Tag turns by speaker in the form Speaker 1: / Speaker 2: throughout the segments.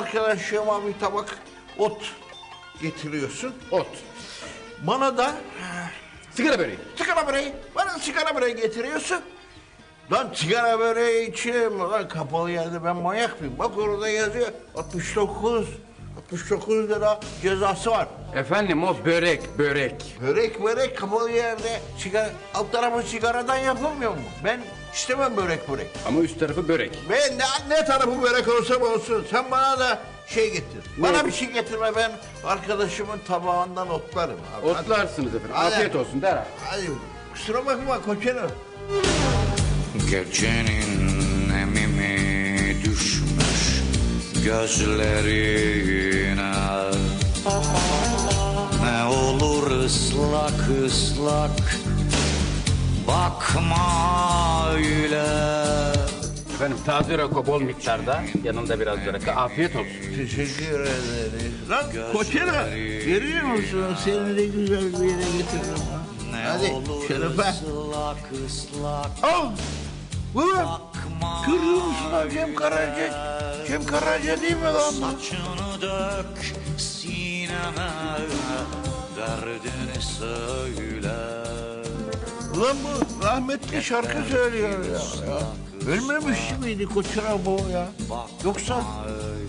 Speaker 1: arkadaşıma bir tabak ot getiriyorsun.
Speaker 2: Ot.
Speaker 1: Bana da
Speaker 2: Sigara böreği.
Speaker 1: sigara böreği, bana sigara böreği getiriyorsun. Lan sigara böreği içeyim lan kapalı yerde ben manyak mıyım? Bak orada yazıyor 69, 69 lira cezası var.
Speaker 2: Efendim o börek, börek.
Speaker 1: Börek börek kapalı yerde sigara, alt tarafı sigaradan yapılmıyor mu? Ben istemem börek börek.
Speaker 2: Ama üst tarafı börek.
Speaker 1: Ben ne, ne tarafı börek olsa olsun sen bana da şey getir. Bana bir şey getirme ben arkadaşımın tabağından otlarım. Abi.
Speaker 2: Otlarsınız efendim.
Speaker 1: Hadi.
Speaker 2: Afiyet olsun derhal.
Speaker 1: hadi. Kusura bakma koçanım.
Speaker 3: Gecenin gözlerine Ne olur ıslak ıslak bakma öyle
Speaker 2: Efendim taze rakı bol miktarda. Yanında biraz da rakı. Afiyet olsun.
Speaker 1: Teşekkür ederiz. Lan koçana görüyor musun? Seni de güzel bir yere getiririm.
Speaker 3: Ne
Speaker 1: Hadi
Speaker 3: olur
Speaker 1: şerefe.
Speaker 3: ıslak ıslak
Speaker 1: Al.
Speaker 3: Bakma
Speaker 1: Görüyor musun lan Cem Cem Karaca değil mi lan?
Speaker 3: Saçını dök sineme Derdini söyle
Speaker 1: Ulan bu rahmetli şarkı söylüyor ya. ya. Ölmemiş miydi Koçera bu ya? Yoksa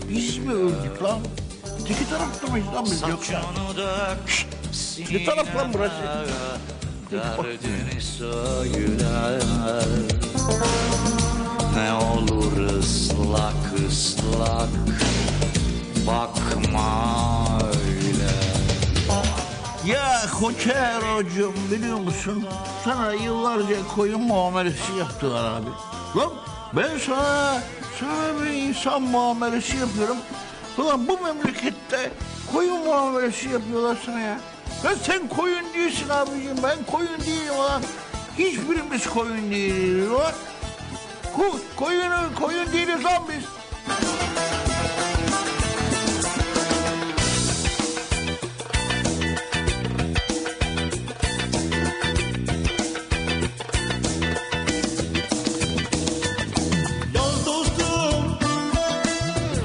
Speaker 1: biz mi öldük lan? Teki tarafta mıyız lan biz yoksa? Ne taraf lan burası?
Speaker 3: Derdini söyle Ne olur ıslak ıslak Bakma öyle
Speaker 1: Ya Koçero'cum biliyor musun? Sana yıllarca koyun muamelesi yaptılar abi. Lan ben sana, sana bir insan muamelesi yapıyorum. Ulan bu memlekette koyun muamelesi yapıyorlar sana ya. Ya sen koyun değilsin abicim, ben koyun değilim ulan. Hiçbirimiz koyun değiliz ulan. Ko koyun, koyun değiliz lan biz.
Speaker 4: Yaz dostum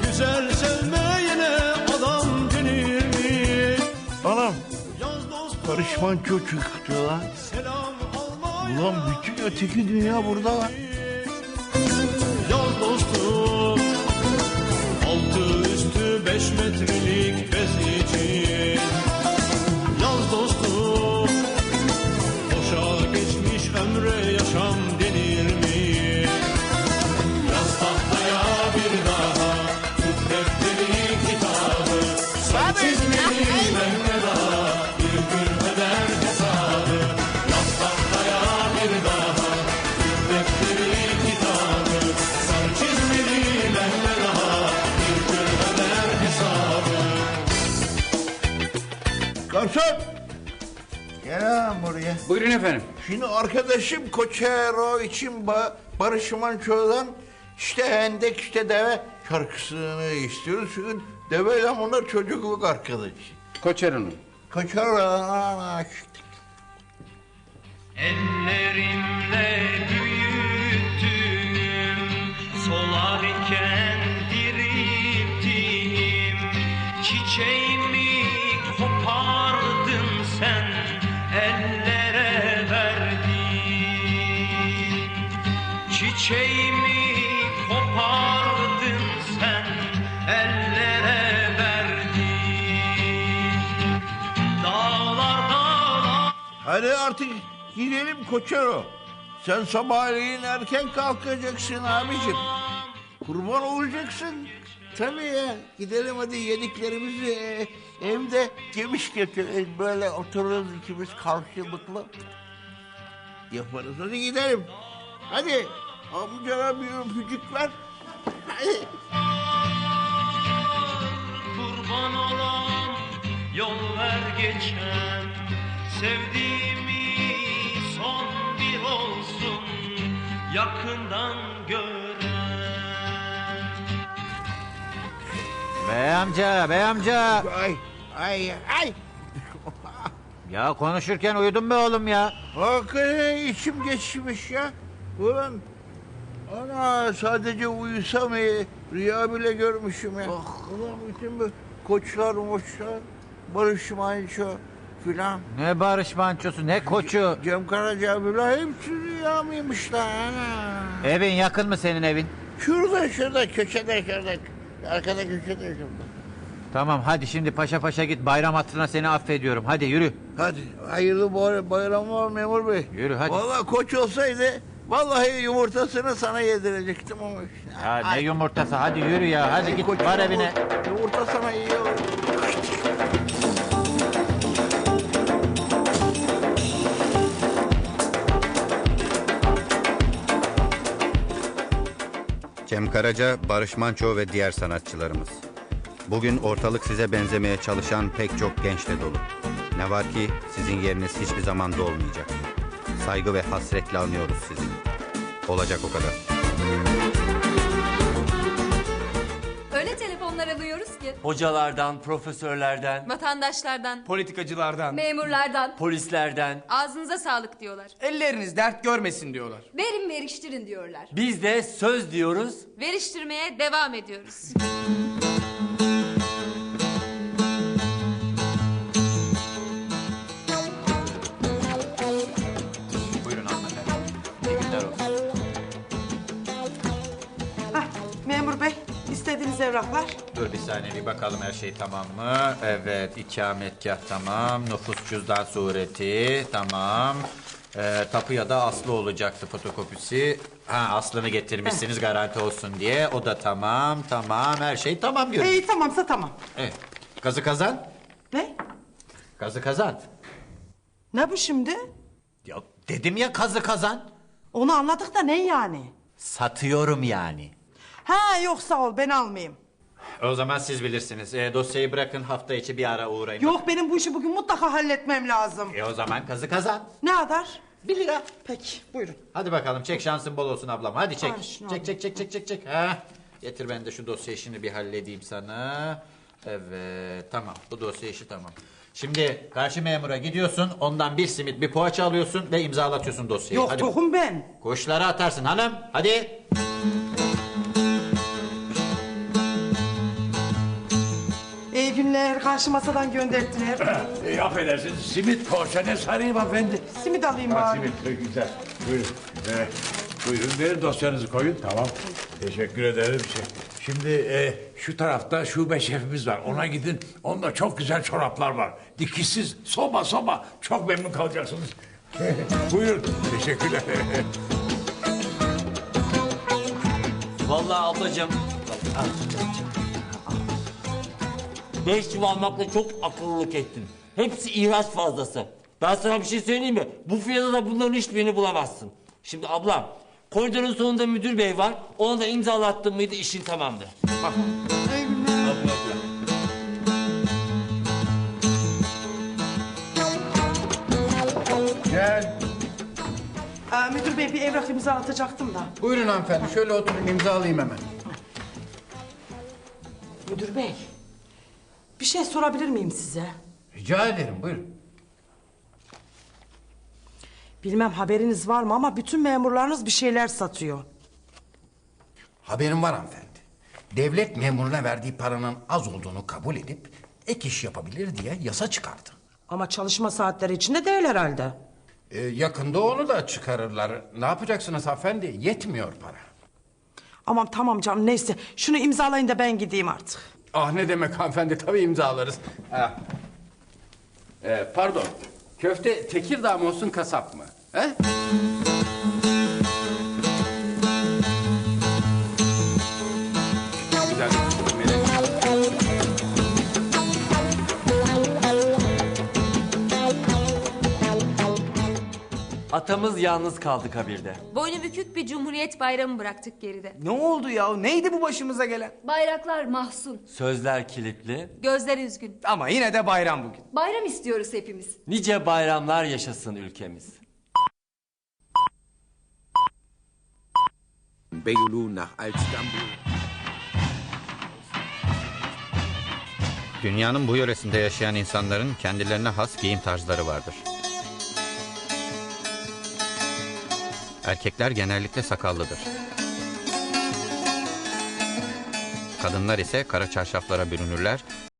Speaker 4: Güzel sevmeyene adam denir mi?
Speaker 1: Anam, karışman çok çıktı lan. Ulan bütün öteki dünya burada lan.
Speaker 4: Metrelik bez için
Speaker 1: Garson! Gel buraya.
Speaker 2: Buyurun efendim.
Speaker 1: Şimdi arkadaşım Koçero için ba Barış Manço'dan işte hendek işte deve şarkısını istiyoruz. Çünkü deveyle onlar çocukluk arkadaşı.
Speaker 2: Koçerun'un.
Speaker 1: Koçero
Speaker 5: Ellerimle büyüttüm Solarken dirilttim Çiçeğimi Çiçeğimi kopardın sen Ellere verdin Dağlar dağlar
Speaker 1: Hadi artık gidelim Koçero. Sen sabahleyin erken kalkacaksın abicim. Kurban olacaksın. Tabii ya. Gidelim hadi yediklerimizi e, evde yemiş getirelim. Böyle otururuz ikimiz karşılıklı. Yaparız. Hadi gidelim. Hadi. Amcana bir öpücük ver. Hadi.
Speaker 5: kurban olam yol ver geçen sevdiğimi son bir olsun yakından gören
Speaker 6: Bey amca, bey amca.
Speaker 1: Ay, ay, ay.
Speaker 6: Ya konuşurken uyudun be oğlum ya.
Speaker 1: Hakikaten içim geçmiş ya. Ulan Ana sadece uyusam iyi. Rüya bile görmüşüm ya. Ulan bütün bu koçlar moçlar. Barış Manço filan.
Speaker 6: Ne Barış Manço'su ne koçu.
Speaker 1: Cem Karaca filan hepsi rüya mıymış lan ana?
Speaker 6: Evin yakın mı senin evin?
Speaker 1: Şurada şurada köşede şurada. Arkada köşede şurada.
Speaker 6: Tamam hadi şimdi paşa paşa git bayram hatırına seni affediyorum. Hadi yürü.
Speaker 1: Hadi hayırlı bay- bayramlar memur bey.
Speaker 6: Yürü, hadi.
Speaker 1: Vallahi koç olsaydı vallahi yumurtasını sana yedirecektim ama işte.
Speaker 6: Ya ne yumurtası hadi yürü ya hadi git
Speaker 1: Koç
Speaker 6: var evine.
Speaker 1: Yumurta sana iyi olur.
Speaker 7: Cem Karaca, Barış Manço ve diğer sanatçılarımız. Bugün ortalık size benzemeye çalışan pek çok gençle dolu. Ne var ki sizin yeriniz hiçbir zaman dolmayacak. Saygı ve hasretle anıyoruz sizi. Olacak o kadar.
Speaker 8: Öyle telefonlar alıyoruz ki
Speaker 9: Hocalardan, profesörlerden,
Speaker 8: vatandaşlardan,
Speaker 10: Politikacılardan,
Speaker 8: memurlardan
Speaker 9: polislerden.
Speaker 8: ağzınıza sağlık diyorlar.
Speaker 10: elleriniz dert görmesin diyorlar.
Speaker 8: Verin veriştirin diyorlar.
Speaker 9: Biz de söz diyoruz.
Speaker 8: Veriştirmeye devam ediyoruz.
Speaker 6: Bir saniye bir bakalım her şey tamam mı? Evet ikametgah tamam. Nüfus cüzdan sureti tamam. Ee, tapu ya da aslı olacaktı fotokopisi. Ha aslını getirmişsiniz garanti olsun diye. O da tamam tamam her şey tamam görünüyor.
Speaker 11: İyi tamamsa tamam.
Speaker 6: Evet. Kazı kazan.
Speaker 11: Ne?
Speaker 6: Kazı kazan.
Speaker 11: Ne bu şimdi?
Speaker 6: Ya dedim ya kazı kazan.
Speaker 11: Onu anladık da ne yani?
Speaker 6: Satıyorum yani.
Speaker 11: Ha yok sağ ol ben almayayım.
Speaker 6: O zaman siz bilirsiniz. Ee, dosyayı bırakın hafta içi bir ara uğrayın.
Speaker 11: Yok benim bu işi bugün mutlaka halletmem lazım.
Speaker 6: E o zaman kazı kazan.
Speaker 11: Ne kadar?
Speaker 6: Bir lira.
Speaker 11: Peki buyurun.
Speaker 6: Hadi bakalım çek şansın bol olsun ablam. Hadi çek.
Speaker 11: Ay, şunu
Speaker 6: Çek çek çek çek çek çek. Ha. Getir ben de şu dosya işini bir halledeyim sana. Evet tamam bu dosya işi tamam. Şimdi karşı memura gidiyorsun ondan bir simit bir poğaça alıyorsun ve imzalatıyorsun dosyayı.
Speaker 11: Yok
Speaker 6: Hadi.
Speaker 11: tohum ben.
Speaker 6: Kuşlara atarsın hanım hadi.
Speaker 11: İyi günler karşı masadan gönderdiler.
Speaker 12: E, affedersiniz simit poğaça ne sarayım hanımefendi?
Speaker 11: Simit alayım
Speaker 12: Ha,
Speaker 11: bari.
Speaker 12: simit e, güzel. Buyurun. E, buyurun verin dosyanızı koyun. Tamam. Teşekkür ederim. Şey, Şimdi e, şu tarafta şube şefimiz var. Ona gidin. Onda çok güzel çoraplar var. Dikişsiz soba soba. Çok memnun kalacaksınız. buyurun. Teşekkürler.
Speaker 9: Vallahi ablacığım. Beş çuval makla çok akıllılık ettin. Hepsi ihraç fazlası. Ben sana bir şey söyleyeyim mi? Bu fiyata da bunların hiçbirini bulamazsın. Şimdi ablam, koridorun sonunda müdür bey var. Ona da imzalattın mıydı işin tamamdır. Bak.
Speaker 12: Gel.
Speaker 11: Aa, müdür bey bir evrak imza atacaktım da.
Speaker 7: Buyurun hanımefendi şöyle oturun imzalayayım hemen.
Speaker 11: Müdür bey. Bir şey sorabilir miyim size?
Speaker 7: Rica ederim buyurun.
Speaker 11: Bilmem haberiniz var mı ama bütün memurlarınız bir şeyler satıyor.
Speaker 13: Haberim var hanımefendi. Devlet memuruna verdiği paranın az olduğunu kabul edip ek iş yapabilir diye yasa çıkardı.
Speaker 11: Ama çalışma saatleri içinde değil herhalde.
Speaker 13: Ee, yakında onu da çıkarırlar. Ne yapacaksınız hanımefendi? Yetmiyor para.
Speaker 11: Aman tamam canım neyse şunu imzalayın da ben gideyim artık.
Speaker 7: Ah ne demek hanımefendi tabii imzalarız. Ha. Ee, pardon köfte Tekirdağ mı olsun kasap mı? He?
Speaker 9: Atamız yalnız kaldı kabirde.
Speaker 8: Boynu bükük bir cumhuriyet bayramı bıraktık geride.
Speaker 10: Ne oldu ya? Neydi bu başımıza gelen?
Speaker 8: Bayraklar mahzun,
Speaker 9: Sözler kilitli.
Speaker 8: gözler üzgün.
Speaker 10: Ama yine de bayram bugün.
Speaker 8: Bayram istiyoruz hepimiz.
Speaker 9: Nice bayramlar yaşasın ülkemiz.
Speaker 3: Beyoğlu nach Altstambul.
Speaker 7: Dünyanın bu yöresinde yaşayan insanların kendilerine has giyim tarzları vardır. Erkekler genellikle sakallıdır. Kadınlar ise kara çarşaflara bürünürler